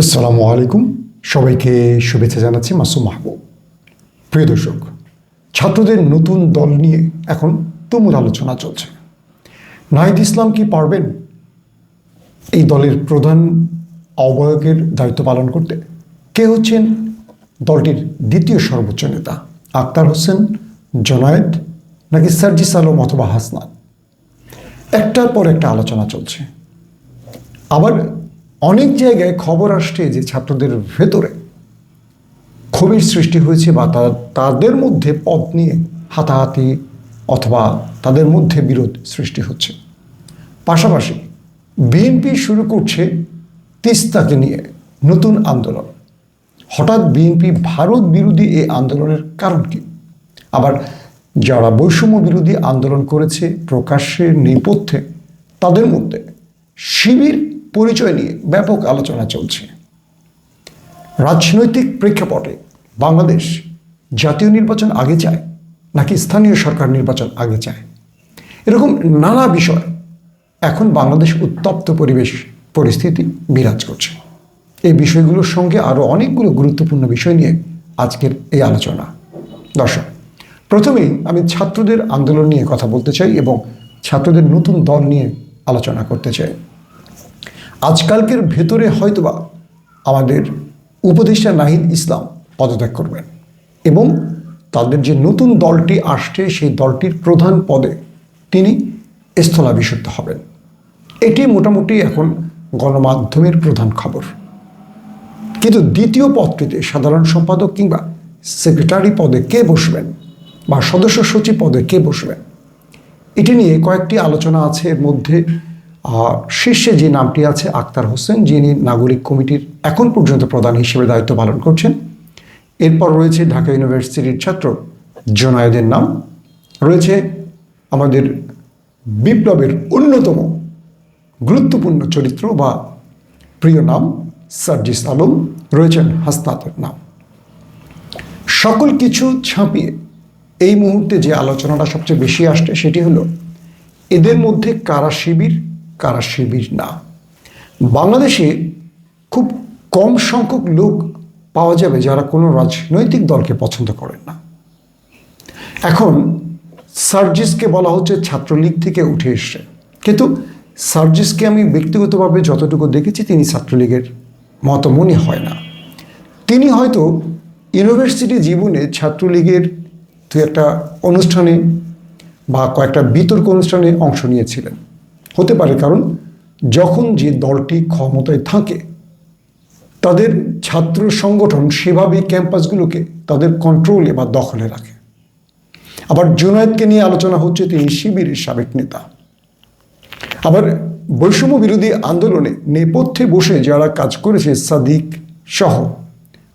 আসসালামু আলাইকুম। সবাইকে শুভেচ্ছা জানাচ্ছি মাসুম মাহবুব। প্রিয় দর্শক, ছাত্রদের নতুন দল নিয়ে এখন তুমুল আলোচনা চলছে। নাহিদ ইসলাম কি পারবেন? এই দলের প্রধান আহ্বায়কের দায়িত্ব পালন করতে কে হচ্ছেন দলটির দ্বিতীয় সর্বোচ্চ নেতা? আক্তার হোসেন, জনায়েদ, নাকি সার্জিস আলম অথবা হাসনান একটার পর একটা আলোচনা চলছে। আবার অনেক জায়গায় খবর আসছে যে ছাত্রদের ভেতরে ক্ষোভের সৃষ্টি হয়েছে বা তাদের মধ্যে পদ নিয়ে হাতাহাতি অথবা তাদের মধ্যে বিরোধ সৃষ্টি হচ্ছে। পাশাপাশি বিএনপি শুরু করছে তিস্তাকে নিয়ে নতুন আন্দোলন। হঠাৎ বিএনপি ভারত বিরোধী এই আন্দোলনের কারণ কি? আবার যারা বৈষম্য বিরোধী আন্দোলন করেছে প্রকাশ্যের নেপথ্যে, তাদের মধ্যে শিবির পরিচয় নিয়ে ব্যাপক আলোচনা চলছে। রাজনৈতিক প্রেক্ষাপটে বাংলাদেশ জাতীয় নির্বাচন আগে চায় নাকি স্থানীয় সরকার নির্বাচন আগে চায়? এরকম নানা বিষয় এখন বাংলাদেশ উত্তপ্ত পরিবেশ পরিস্থিতি বিরাজ করছে। এই বিষয়গুলোর সঙ্গে আরও অনেকগুলো গুরুত্বপূর্ণ বিষয় নিয়ে আজকের এই আলোচনা। দর্শক, প্রথমেই আমি ছাত্রদের আন্দোলন নিয়ে কথা বলতে চাই এবং ছাত্রদের নতুন দল নিয়ে আলোচনা করতে চাই। আজকালকের ভেতরে হয়তোবা আমাদের উপদেষ্টা নাহিদ ইসলাম পদত্যাগ করবেন এবং তাদের যে নতুন দলটি আসছে, সেই দলটির প্রধান পদে তিনি স্থলাভিষিক্ত হবেন। এটি মোটামুটি এখন গণমাধ্যমের প্রধান খবর। কিন্তু দ্বিতীয় পদটিতে সাধারণ সম্পাদক কিংবা সেক্রেটারি পদে কে বসবেন বা সদস্য সচিব পদে কে বসবেন, এটি নিয়ে কয়েকটি আলোচনা আছে। এর মধ্যে আহ, শীর্ষে যে নামটি আছে আক্তার হোসেন যিনি নাগরিক কমিটির এখন পর্যন্ত প্রধান হিসেবে দায়িত্ব পালন করছেন। এরপর রয়েছে ঢাকা ইউনিভার্সিটির ছাত্র জোনায়েদের নাম। রয়েছে আমাদের বিপ্লবের অন্যতম গুরুত্বপূর্ণ চরিত্র বা প্রিয় নাম সার্জিস আলম। রয়েছেন হাসনাতের নাম। সকল কিছু ছাপিয়ে এই মুহূর্তে যে আলোচনাটা সবচেয়ে বেশি আসছে সেটি হলো এদের মধ্যে কারা শিবির কারা শিবির না। বাংলাদেশে খুব কম সংখ্যক লোক পাওয়া যাবে যারা কোনো রাজনৈতিক দলকে পছন্দ করেন না। এখন সার্জিসকে বলা হচ্ছে ছাত্রলীগ থেকে উঠে এসছে। কিন্তু সার্জিসকে আমি ব্যক্তিগতভাবে যতটুকু দেখেছি, তিনি ছাত্রলীগের মতো মনে হয় না। তিনি হয়তো ইউনিভার্সিটি জীবনে ছাত্রলীগের দু একটা অনুষ্ঠানে বা কয়েকটা বিতর্ক অনুষ্ঠানে অংশ নিয়েছিলেন। হতে পারে কারণ যখন যে দলটি ক্ষমতায় থাকে, তাদের ছাত্র সংগঠন সেভাবেই ক্যাম্পাসগুলোকে তাদের কন্ট্রোলে বা দখলে রাখে। আবার জুনায়েদকে নিয়ে আলোচনা হচ্ছে তিনি শিবিরের সাবেক নেতা। আবার বৈষম্য বিরোধী আন্দোলনে নেপথ্যে বসে যারা কাজ করেছে সাদিক সহ,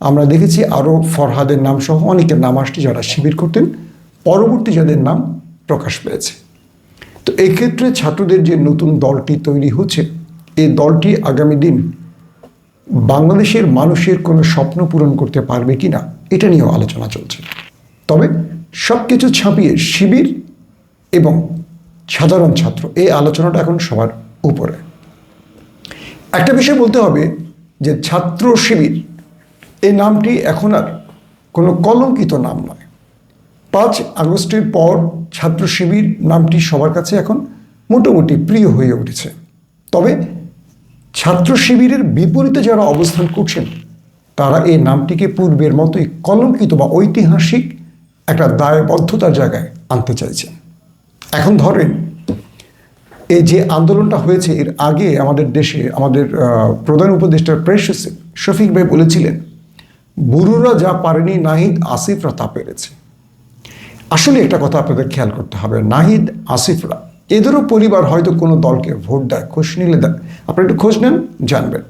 আমরা দেখেছি আরও ফরহাদের নাম সহ অনেকের নাম আসছে যারা শিবির করতেন, পরবর্তী যাদের নাম প্রকাশ পেয়েছে। তো এক্ষেত্রে ছাত্রদের যে নতুন দলটি তৈরি হচ্ছে এই দলটি আগামী দিন বাংলাদেশের মানুষের কোনো স্বপ্ন পূরণ করতে পারবে কি না, এটা নিয়েও আলোচনা চলছে। তবে সব কিছু ছাপিয়ে শিবির এবং সাধারণ ছাত্র, এই আলোচনাটা এখন সবার উপরে। একটা বিষয় বলতে হবে যে ছাত্র শিবির, এই নামটি এখন আর কোনো কলঙ্কিত নাম নয়। পাঁচ আগস্টের পর ছাত্র শিবির নামটি সবার কাছে এখন মোটামুটি প্রিয় হয়ে উঠেছে। তবে ছাত্র শিবিরের বিপরীতে যারা অবস্থান করছেন, তারা এই নামটিকে পূর্বের মতোই কলঙ্কিত বা ঐতিহাসিক একটা দায়বদ্ধতার জায়গায় আনতে চাইছেন। এখন ধরেন, এই যে আন্দোলনটা হয়েছে, এর আগে আমাদের দেশে আমাদের প্রধান উপদেষ্টার প্রেস সচিব শফিক ভাই বলেছিলেন, বুড়োরা যা পারেনি নাহিদ আসিফরা তা পেরেছে। আসলে একটা কথা আপনাদের খেয়াল করতে হবে। নাহিদ, আসিফরা, এদেরও পরিবার হয়তো কোনো দলকে ভোট দেয়, খোঁজ নিলে দেয় আপনারা একটু খোঁজ নেন, জানবেন।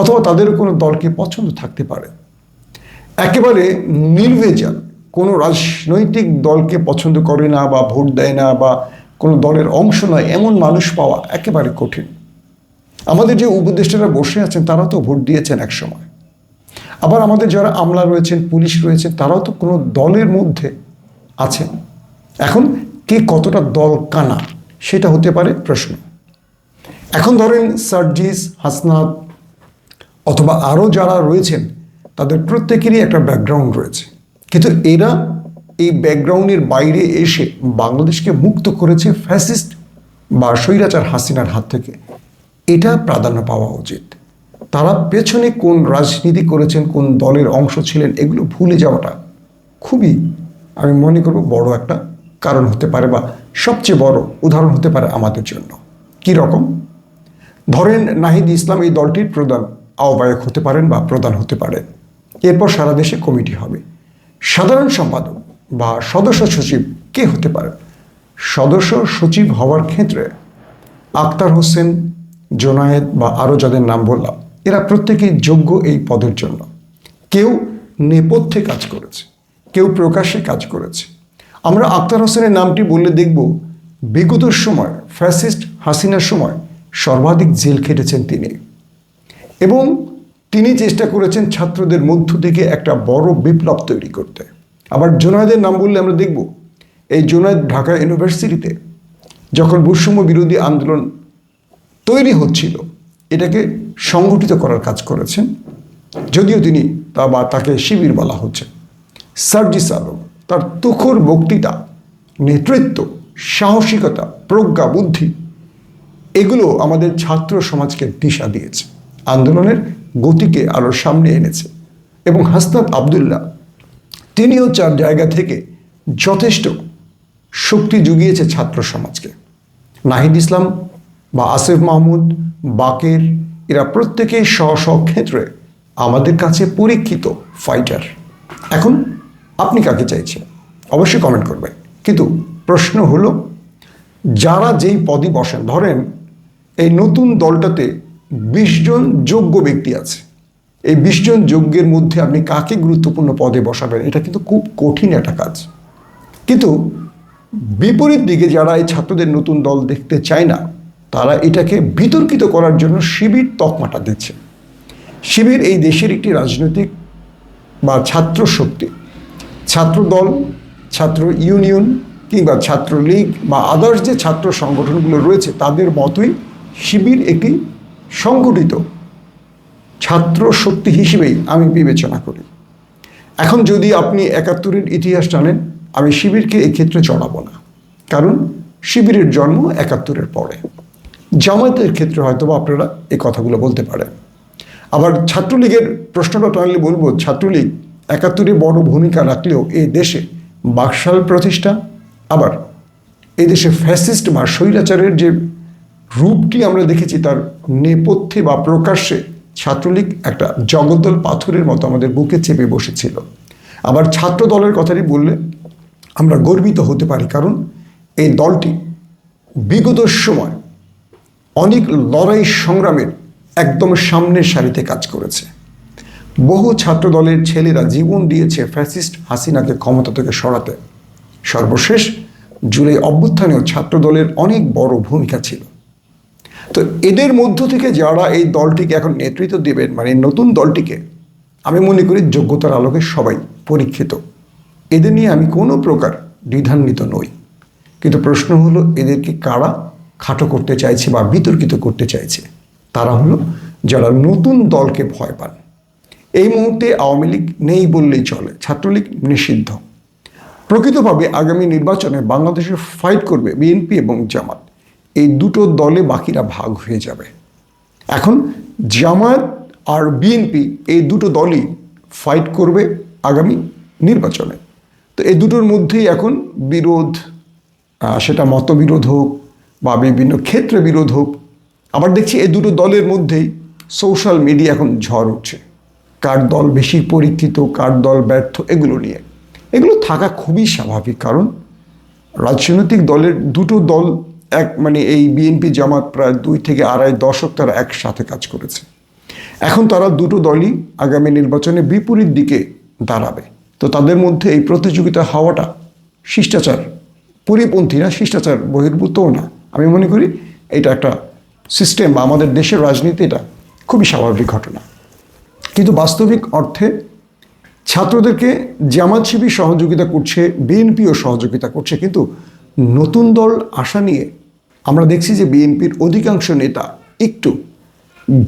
অথবা তাদেরও কোনো দলকে পছন্দ থাকতে পারে। একেবারে নির্ভেজাল, কোনো রাজনৈতিক দলকে পছন্দ করে না বা ভোট দেয় না বা কোনো দলের অংশ নয়, এমন মানুষ পাওয়া একেবারে কঠিন। আমাদের যে উপদেষ্টারা বসে আছেন, তারা তো ভোট দিয়েছেন এক সময় আবার আমাদের যারা আমলা রয়েছেন, পুলিশ রয়েছেন, তারাও তো কোনো দলের মধ্যে আছেন এখন কে কতটা দল কানা, সেটা হতে পারে প্রশ্ন। এখন ধরেন সার্জিস, হাসনাত অথবা আরও যারা রয়েছেন, তাদের প্রত্যেকেরই একটা ব্যাকগ্রাউন্ড রয়েছে। কিন্তু এরা এই ব্যাকগ্রাউন্ডের বাইরে এসে বাংলাদেশকে মুক্ত করেছে ফ্যাসিস্ট বা স্বৈরাচার হাসিনার হাত থেকে। এটা প্রাধান্য পাওয়া উচিত। তারা পেছনে কোন রাজনীতি করেছেন, কোন দলের অংশ ছিলেন, এগুলো ভুলে যাওয়াটা খুবই আমি মনে করব বড় একটা কারণ হতে পারে বা সবচেয়ে বড় উদাহরণ হতে পারে আমাদের জন্য। কি রকম? ধরেন নাহিদ ইসলাম এই দলটির প্রধান আহ্বায়ক হতে পারেন বা প্রধান হতে পারেন। এরপর সারা দেশে কমিটি হবে। সাধারণ সম্পাদক বা সদস্য সচিব কে হতে পারেন সদস্য সচিব হওয়ার ক্ষেত্রে আক্তার হোসেন, জোনায়েদ বা আরও যাদের নাম বললাম, এরা প্রত্যেকেই যোগ্য এই পদের জন্য। কেউ নেপথ্যে কাজ করেছে। কেউ প্রকাশ্যে কাজ করেছে। আমরা আক্তার হোসেনের নামটি বললে দেখব, বিগত সময়, ফ্যাসিস্ট হাসিনার সময় সর্বাধিক জেল খেটেছেন তিনি। এবং তিনি চেষ্টা করেছেন ছাত্রদের মধ্য থেকে একটা বড় বিপ্লব তৈরি করতে। আবার জোনায়েদের নাম বললে আমরা দেখব, এই জোনায়েদ ঢাকা ইউনিভার্সিটিতে যখন বৈষম্য বিরোধী আন্দোলন তৈরি হচ্ছিল, এটাকে সংগঠিত করার কাজ করেছেন, যদিও তিনি তা বা তাকে শিবির বলা হচ্ছে। সার্জিস আলম তার তুখর বক্তৃতা, নেতৃত্ব, সাহসিকতা, প্রজ্ঞা, বুদ্ধি, এগুলো আমাদের ছাত্র সমাজকে দিশা দিয়েছে। আন্দোলনের গতিকে আরও সামনে এনেছে এবং হাসনাত আবদুল্লাহ তিনিও চার জায়গা থেকে যথেষ্ট শক্তি জুগিয়েছে ছাত্র সমাজকে। নাহিদ ইসলাম বা আসিফ মাহমুদ, বাকের, এরা প্রত্যেকেই স্ব স্ব ক্ষেত্রে আমাদের কাছে পরীক্ষিত ফাইটার এখন আপনি কাকে চাইছেন? অবশ্যই কমেন্ট করবেন। কিন্তু প্রশ্ন হলো, যারা যেই পদই বসেন, ধরেন এই নতুন দলটাতে বিশ জন যোগ্য ব্যক্তি আছে, এই বিশ জন যোগ্যের মধ্যে আপনি কাকে গুরুত্বপূর্ণ পদে বসাবেন, এটা কিন্তু খুব কঠিন একটা কাজ। কিন্তু বিপরীত দিকে যারা এই ছাত্রদের নতুন দল দেখতে চায় না, তারা এটাকে বিতর্কিত করার জন্য শিবির তকমাটা দিচ্ছে। শিবির এই দেশের একটি রাজনৈতিক বা ছাত্র শক্তি। ছাত্র দল ছাত্র ইউনিয়ন কিংবা ছাত্র লীগ বা আদার্স যে ছাত্র সংগঠনগুলো রয়েছে, তাদের মতোই শিবির একটি সংগঠিত ছাত্র শক্তি হিসেবেই আমি বিবেচনা করি। এখন যদি আপনি একাত্তরের ইতিহাস জানেন, আমি শিবিরকে এক্ষেত্রে চড়াবো না। কারণ শিবিরের জন্ম একাত্তরের পরে। জামায়াতের ক্ষেত্রে হয়তো আপনারা এই কথাগুলো বলতে পারেন। আবার ছাত্রলীগের প্রশ্নটা টানলে বলব, ছাত্রলীগ একাত্তরে বড় ভূমিকা রাখলেও এ দেশে বাকশাল প্রতিষ্ঠা, আবার এই দেশে ফ্যাসিস্ট বা স্বৈরাচারের যে রূপটি আমরা দেখেছি তার নেপথ্যে বা প্রকাশ্যে ছাত্রলীগ একটা জগদ্দল পাথরের মতো আমাদের বুকে চেপে বসেছিল। আবার ছাত্র দলের কথাটি বললে আমরা গর্বিত হতে পারি, কারণ এই দলটি বিগত সময় অনেক লড়াই সংগ্রামের একদম সামনের সারিতে কাজ করেছে। বহু ছাত্র দলের ছেলেরা জীবন দিয়েছে ফ্যাসিস্ট হাসিনাকে ক্ষমতা থেকে সরাতে। সর্বশেষ জুলাই অভ্যুত্থানেও ছাত্র দলের অনেক বড় ভূমিকা ছিল। তো এদের মধ্য থেকে যারা এই দলটিকে এখন নেতৃত্ব দেবেন মানে নতুন দলটিকে, আমি মনে করি যোগ্যতার আলোকে সবাই পরীক্ষিত। এদের নিয়ে আমি কোনো প্রকার দ্বিধান্বিত নই। কিন্তু প্রশ্ন হলো, এদেরকে কারা খাটো করতে চাইছে বা বিতর্কিত করতে চাইছে? তারা হলো যারা নতুন দলকে ভয় পান। এই মুহূর্তে আওয়ামী লীগ নেই বললেই চলে, ছাত্রলীগ নিষিদ্ধ। প্রকৃতভাবে আগামী নির্বাচনে বাংলাদেশে ফাইট করবে বিএনপি এবং জামাত। এই দুটো দলে বাকিরা ভাগ হয়ে যাবে। এখন জামাত আর বিএনপি এই দুটো দলই ফাইট করবে আগামী নির্বাচনে। তো এই দুটোর মধ্যেই এখন বিরোধ সেটা মতবিরোধ হোক বা বিভিন্ন ক্ষেত্রে বিরোধ হোক, আবার দেখছি এই দুটো দলের মধ্যেই সোশ্যাল মিডিয়া এখন ঝড় উঠছে। কার দল বেশি পরীক্ষিত, কার দল ব্যর্থ, এগুলো নিয়ে। এগুলো থাকা খুবই স্বাভাবিক কারণ রাজনৈতিক দলের দুটো দল এক মানে এই বিএনপি জামাত প্রায় দুই থেকে আড়াই দশক তারা একসাথে কাজ করেছে। এখন তারা দুটো দলই আগামী নির্বাচনে বিপরীত দিকে দাঁড়াবে। তো তাদের মধ্যে এই প্রতিযোগিতা হওয়াটা শিষ্টাচার, পরিপন্থী না, শিষ্টাচার বহির্ভূতও না। আমি মনে করি এটা একটা সিস্টেম বা আমাদের দেশের রাজনীতি, এটা খুবই স্বাভাবিক ঘটনা। কিন্তু বাস্তবিক অর্থে ছাত্রদেরকে জামাত শিবির সহযোগিতা করছে, বিএনপিও সহযোগিতা করছে, কিন্তু নতুন দল আসা নিয়ে আমরা দেখছি যে বিএনপির অধিকাংশ নেতা একটু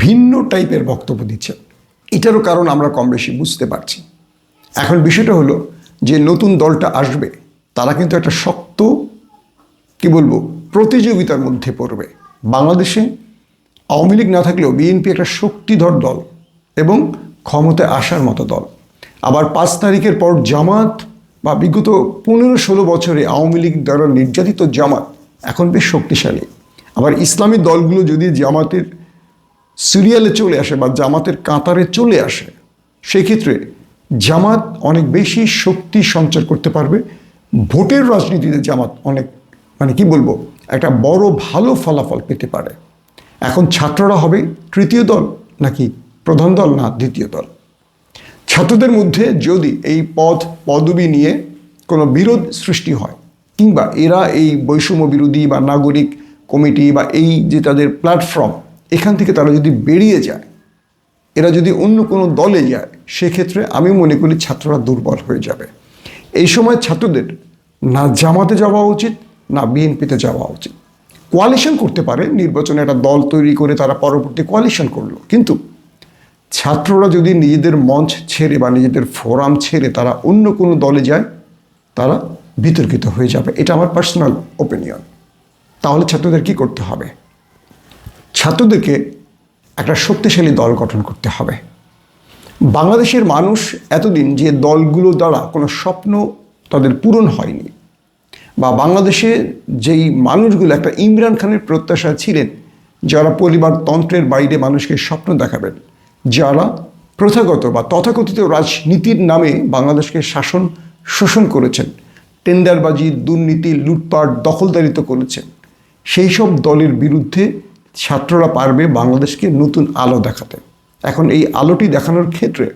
ভিন্ন টাইপের বক্তব্য দিচ্ছে এটারও কারণ আমরা কম বেশি বুঝতে পারছি। এখন বিষয়টা হলো যে নতুন দলটা আসবে, তারা কিন্তু একটা শক্ত, কি বলব, প্রতিযোগিতার মধ্যে পড়বে। বাংলাদেশে আওয়ামী লীগ না থাকলেও বিএনপি একটা শক্তিধর দল। এবং ক্ষমতায় আসার মতো দল। আবার পাঁচ তারিখের পর জামাত বা বিগত পনেরো ষোলো বছরে আওয়ামী লীগ দ্বারা নির্যাতিত জামাত এখন বেশ শক্তিশালী। আবার ইসলামী দলগুলো যদি জামাতের সিরিয়ালে চলে আসে বা জামাতের কাতারে চলে আসে, সেক্ষেত্রে জামাত অনেক বেশি শক্তি সঞ্চার করতে পারবে। ভোটের রাজনীতিতে জামাত অনেক মানে কি বলব, একটা বড় ভালো ফলাফল পেতে পারে। এখন ছাত্ররা হবে তৃতীয় দল নাকি প্রধান দল না দ্বিতীয় দল। ছাত্রদের মধ্যে যদি এই পদ পদবি নিয়ে কোনো বিরোধ সৃষ্টি হয়, কিংবা এরা এই বৈষম্য বিরোধী বা নাগরিক কমিটি বা এই যে তাদের প্ল্যাটফর্ম এখান থেকে তারা যদি বেরিয়ে যায়, এরা যদি অন্য কোনো দলে যায়, সেক্ষেত্রে আমি মনে করি ছাত্ররা দুর্বল হয়ে যাবে। এই সময় ছাত্রদের না জামাতে যাওয়া উচিত, না বিএনপিতে যাওয়া উচিত। কোয়ালিশন করতে পারে, নির্বাচনে একটা দল তৈরি করে তারা পরবর্তী কোয়ালিশন করল। কিন্তু ছাত্ররা যদি নিজেদের মঞ্চ ছেড়ে বা নিজেদের ফোরাম ছেড়ে তারা অন্য কোনো দলে যায়, তারা বিতর্কিত হয়ে যাবে। এটা আমার পার্সোনাল ওপিনিয়ন তাহলে ছাত্রদের কি করতে হবে? ছাত্রদেরকে একটা শক্তিশালী দল গঠন করতে হবে। বাংলাদেশের মানুষ এতদিন যে দলগুলো দ্বারা কোনো স্বপ্ন তাদের পূরণ হয়নি, বা বাংলাদেশে যেই মানুষগুলো, একটা ইমরান খানের প্রত্যাশা ছিলেন, যারা পরিবারতন্ত্রের বাইরে মানুষকে স্বপ্ন দেখাবেন যারা প্রথাগত বা তথাকথিত রাজনীতির নামে বাংলাদেশকে শাসন, শোষণ করেছেন, টেন্ডারবাজি, দুর্নীতি, লুটপাট দখলদারিত্ব করেছেন, সেই সব দলের বিরুদ্ধে ছাত্ররা পারবে বাংলাদেশকে নতুন আলো দেখাতে। এখন এই আলোটি দেখানোর ক্ষেত্রে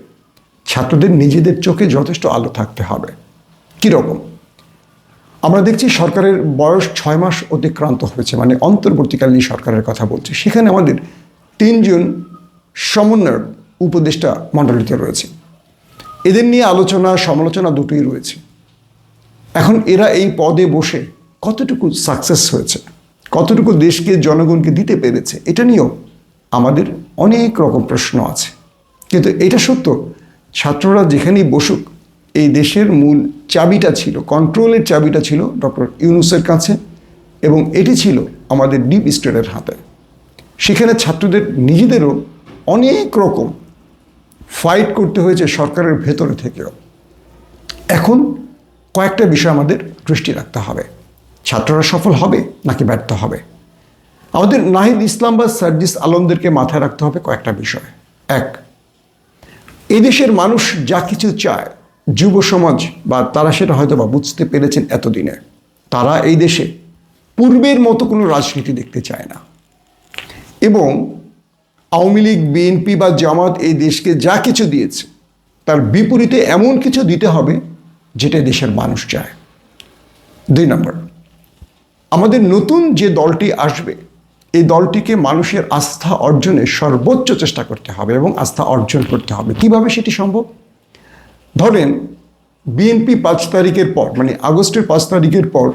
ছাত্রদের নিজেদের চোখে যথেষ্ট আলো থাকতে হবে। কীরকম? আমরা দেখছি সরকারের বয়স ছয় মাস অতিক্রান্ত হয়েছে মানে অন্তর্বর্তীকালীন সরকারের কথা বলছি। সেখানে আমাদের তিনজন সমন্বয়ক উপদেষ্টা মণ্ডলীতে রয়েছে। এদের নিয়ে আলোচনা, সমালোচনা দুটোই রয়েছে। এখন এরা এই পদে বসে কতটুকু সাকসেস হয়েছে? কতটুকু দেশকে, জনগণকে দিতে পেরেছে? এটা নিয়েও আমাদের অনেক রকম প্রশ্ন আছে। কিন্তু এটা সত্য, ছাত্ররা যেখানেই বসুক, এই দেশের মূল চাবিটা ছিল কন্ট্রোলের চাবিটা ছিল ডক্টর ইউনুসের কাছে এবং এটি ছিল আমাদের ডিপ স্টেটের হাতে। সেখানে ছাত্রদের, নিজেদেরও অনেক রকম ফাইট করতে হয়েছে সরকারের ভেতরে থেকেও। এখন কয়েকটা বিষয় আমাদের দৃষ্টি রাখতে হবে। ছাত্ররা সফল হবে নাকি ব্যর্থ হবে? আমাদের নাহিদ ইসলাম বা সার্জিস আলমদেরকে মাথায় রাখতে হবে কয়েকটা বিষয়। এক, এদেশের মানুষ যা কিছু চায়, যুব সমাজ বা তারা সেটা হয়তো বা বুঝতে পেরেছেন এতদিনে, তারা এই দেশে পূর্বের মতো কোনো রাজনীতি দেখতে চায় না। এবং আওয়ামী লীগ বিএনপি বা জামাত এই দেশকে যা কিছু দিয়েছে, তার বিপরীতে এমন কিছু দিতে হবে যেটা দেশের মানুষ চায়। দুই নম্বর, আমাদের নতুন যে দলটি আসবে, এই দলটিকে মানুষের আস্থা অর্জনের সর্বোচ্চ চেষ্টা করতে হবে এবং আস্থা অর্জন করতে হবে। কীভাবে সেটি সম্ভব? ধরেন বিএনপি পাঁচ তারিখের পর মানে আগস্টের পাঁচ তারিখের পর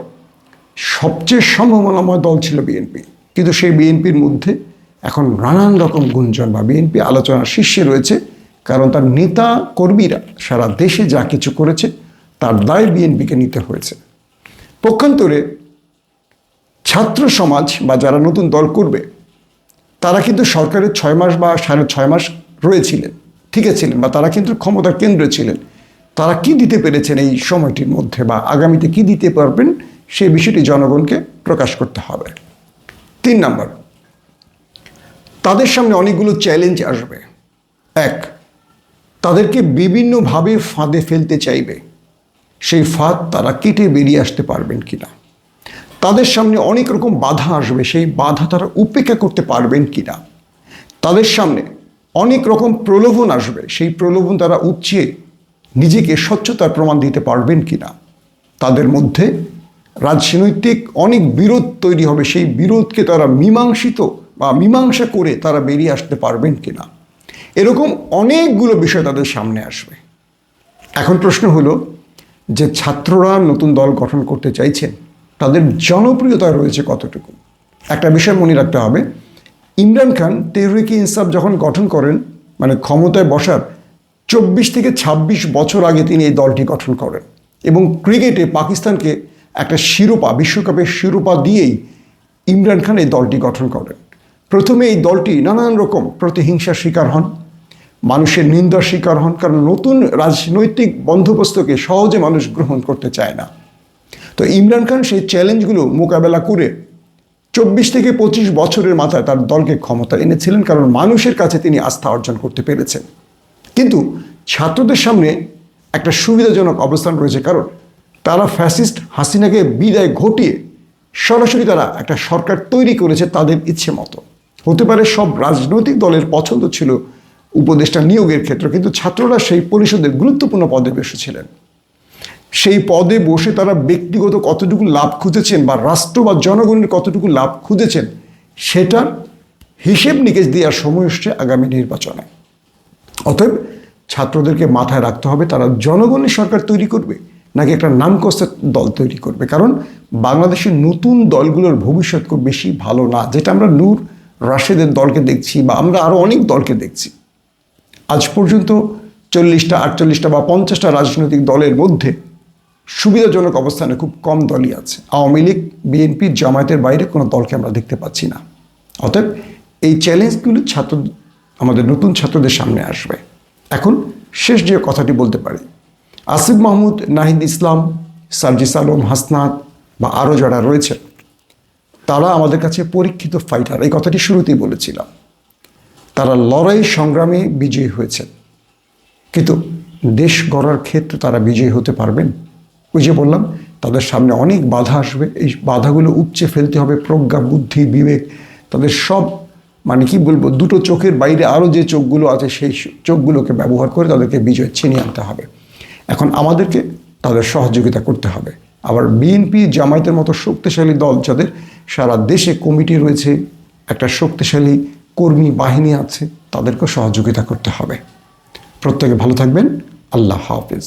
সবচেয়ে সম্ভাবনাময় দল ছিল বিএনপি কিন্তু সেই বিএনপির মধ্যে এখন নানান রকম গুঞ্জন বা বিএনপি আলোচনার শীর্ষে রয়েছে, কারণ তার নেতা কর্মীরা সারা দেশে যা কিছু করেছে, তার দায় বিএনপিকে নিতে হয়েছে। পক্ষান্তরে ছাত্র সমাজ বা যারা নতুন দল করবে, তারা কিন্তু সরকারের ছয় মাস বা সাড়ে ছয় মাস রয়েছিলেন, ঠিক ছিলেন বা তারা কিন্তু ক্ষমতার কেন্দ্রে ছিলেন। তারা কি দিতে পেরেছেন এই সময়টির মধ্যে বা আগামীতে কি দিতে পারবেন সেই বিষয়টি জনগণকে প্রকাশ করতে হবে। তিন নাম্বার তাদের সামনে অনেকগুলো চ্যালেঞ্জ আসবে। এক, তাদেরকে বিভিন্নভাবে ফাঁদে ফেলতে চাইবে। সেই ফাঁদ তারা কেটে বেরিয়ে আসতে পারবেন কি না তাদের সামনে অনেক রকম বাধা আসবে, সেই বাধা তারা উপেক্ষা করতে পারবেন কি না তাদের সামনে অনেক রকম প্রলোভন আসবে, সেই প্রলোভন তারা উচ্চে নিজেকে স্বচ্ছতার প্রমাণ দিতে পারবেন কিনা। তাদের মধ্যে রাজনৈতিক অনেক বিরোধ তৈরি হবে, সেই বিরোধকে তারা মীমাংসিত বা মীমাংসা করে তারা বেরিয়ে আসতে পারবেন কিনা। এরকম অনেকগুলো বিষয় তাদের সামনে আসবে। এখন প্রশ্ন হলো যে ছাত্ররা নতুন দল গঠন করতে চাইছেন, তাদের জনপ্রিয়তা রয়েছে কতটুকু? একটা বিষয় মনে রাখতে হবে, ইমরান খান তেহরিকি ইনসাফ যখন গঠন করেন মানে ক্ষমতায় বসার চব্বিশ থেকে ২৬ বছর আগে তিনি এই দলটি গঠন করেন এবং ক্রিকেটে পাকিস্তানকে একটা শিরোপা, বিশ্বকাপের শিরোপা দিয়েই ইমরান খান এই দলটি গঠন করেন। প্রথমে এই দলটি নানান রকম প্রতিহিংসার শিকার হন, মানুষের নিন্দার শিকার হন, কারণ নতুন রাজনৈতিক বন্দোবস্তকে সহজে মানুষ গ্রহণ করতে চায় না। তো ইমরান খান সেই চ্যালেঞ্জগুলো মোকাবেলা করে চব্বিশ থেকে পঁচিশ বছরের মাথায় তার দলকে ক্ষমতা এনেছিলেন, কারণ মানুষের কাছে তিনি আস্থা অর্জন করতে পেরেছেন। কিন্তু ছাত্রদের সামনে একটা সুবিধাজনক অবস্থান রয়েছে, কারণ তারা ফ্যাসিস্ট হাসিনাকে বিদায় ঘটিয়ে সরাসরি তারা একটা সরকার তৈরি করেছে তাদের ইচ্ছে মতো। হতে পারে সব রাজনৈতিক দলের পছন্দ ছিল উপদেষ্টা নিয়োগের ক্ষেত্রে, কিন্তু ছাত্ররা সেই পরিষদের গুরুত্বপূর্ণ পদে বসেছিলেন সেই পদে বসে তারা ব্যক্তিগত কতটুকু লাভ খুঁজেছেন বা রাষ্ট্র বা জনগণের কতটুকু লাভ খুঁজেছেন, সেটার হিসেব নিকেশ দেওয়ার সময় এসছে আগামী নির্বাচনে। অতএব ছাত্রদেরকে মাথায় রাখতে হবে, তারা জনগণের সরকার তৈরি করবে নাকি একটা নামকস্তের দল তৈরি করবে? কারণ বাংলাদেশের নতুন দলগুলোর ভবিষ্যৎ খুব বেশি ভালো না। যেটা আমরা নূর রাশেদের দলকে দেখছি বা আমরা আরও অনেক দলকে দেখছি। আজ পর্যন্ত চল্লিশটা, আটচল্লিশটা বা পঞ্চাশটা রাজনৈতিক দলের মধ্যে সুবিধাজনক অবস্থানে খুব কম দলই আছে। আওয়ামী লীগ, বিএনপি জামায়াতের বাইরে কোনো দলকে আমরা দেখতে পাচ্ছি না। অতএব এই চ্যালেঞ্জগুলো ছাত্র, আমাদের নতুন ছাত্রদের সামনে আসবে। এখন শেষ যে কথাটি বলতে পারি, আসিফ মাহমুদ, নাহিদ ইসলাম, সার্জিস আলম হাসনাত বা আরও যারা রয়েছে তারা আমাদের কাছে পরীক্ষিত ফাইটার এই কথাটি শুরুতেই বলেছিলাম। তারা লড়াই সংগ্রামে বিজয়ী হয়েছেন। কিন্তু দেশ গড়ার ক্ষেত্রে তারা বিজয়ী হতে পারবেন? ওই যে বললাম, তাদের সামনে অনেক বাধা আসবে। এই বাধাগুলো উপচে ফেলতে হবে, প্রজ্ঞা, বুদ্ধি, বিবেক, তাদের সব মানে কি বলব, দুটো চোখের বাইরে আরও যে চোখগুলো আছে, সেই চোখগুলোকে ব্যবহার করে তাদেরকে বিজয় ছিনিয়ে আনতে হবে। এখন আমাদেরকে তাদের সহযোগিতা করতে হবে। আবার বিএনপি জামায়াতের মতো শক্তিশালী দল যাদের সারা দেশে কমিটি রয়েছে, একটা শক্তিশালী কর্মী বাহিনী আছে, তাদেরকেও সহযোগিতা করতে হবে। প্রত্যেকে ভালো থাকবেন। আল্লাহ হাফিজ।